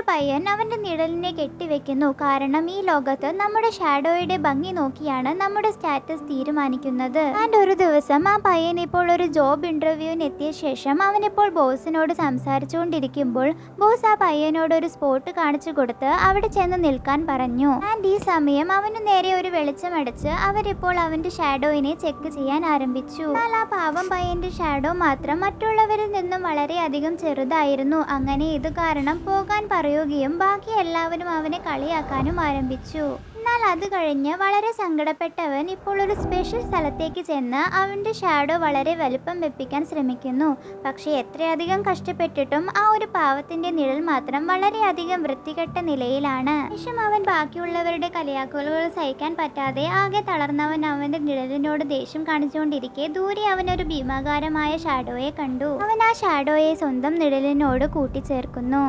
ഒരു പയ്യൻ അവന്റെ നിഴലിനെ കെട്ടിവെക്കുന്നു. കാരണം ഈ ലോകത്ത് നമ്മുടെ ഷാഡോയുടെ ഭംഗി നോക്കിയാണ് നമ്മുടെ സ്റ്റാറ്റസ് തീരുമാനിക്കുന്നത്. ആൻഡ് ഒരു ദിവസം ആ പയ്യൻ ഇപ്പോൾ ഒരു ജോബ് ഇന്റർവ്യൂവിന് എത്തിയ ശേഷം അവനിപ്പോൾ ബോസിനോട് സംസാരിച്ചുകൊണ്ടിരിക്കുമ്പോൾ ബോസ് ആ പയ്യനോട് ഒരു സ്പോട്ട് കാണിച്ചു കൊടുത്ത് അവിടെ ചെന്ന് നിൽക്കാൻ പറഞ്ഞു. ആൻഡ് ഈ സമയം അവന് നേരെ ഒരു വെളിച്ചമടിച്ച് അവരിപ്പോൾ അവന്റെ ഷാഡോയിനെ ചെക്ക് ചെയ്യാൻ ആരംഭിച്ചു. എന്നാൽ ആ പാവം പയ്യന്റെ ഷാഡോ മാത്രം മറ്റുള്ളവരിൽ നിന്നും വളരെയധികം ചെറുതായിരുന്നു. അങ്ങനെ ഇത് കാരണം പോകാൻ പറയുകയും ബാക്കി എല്ലാവരും അവനെ കളിയാക്കാനും ആരംഭിച്ചു. എന്നാൽ അത് കഴിഞ്ഞ് വളരെ സങ്കടപ്പെട്ടവൻ ഇപ്പോൾ ഒരു സ്പെഷ്യൽ സ്ഥലത്തേക്ക് ചെന്ന് അവന്റെ ഷാഡോ വളരെ വലുപ്പം വെപ്പിക്കാൻ ശ്രമിക്കുന്നു. പക്ഷേ എത്രയധികം കഷ്ടപ്പെട്ടിട്ടും ആ ഒരു പാവത്തിന്റെ നിഴൽ മാത്രം വളരെയധികം വൃത്തികെട്ട നിലയിലാണ്. ശേഷം അവൻ ബാക്കിയുള്ളവരുടെ കളിയാക്കലുകൾ സഹിക്കാൻ പറ്റാതെ ആകെ തളർന്നവൻ അവന്റെ നിഴലിനോട് ദേഷ്യം കാണിച്ചുകൊണ്ടിരിക്കെ ദൂരെ അവൻ ഒരു ഭീമാകാരമായ ഷാഡോയെ കണ്ടു. അവൻ ആ ഷാഡോയെ സ്വന്തം നിഴലിനോട് കൂട്ടിച്ചേർക്കുന്നു.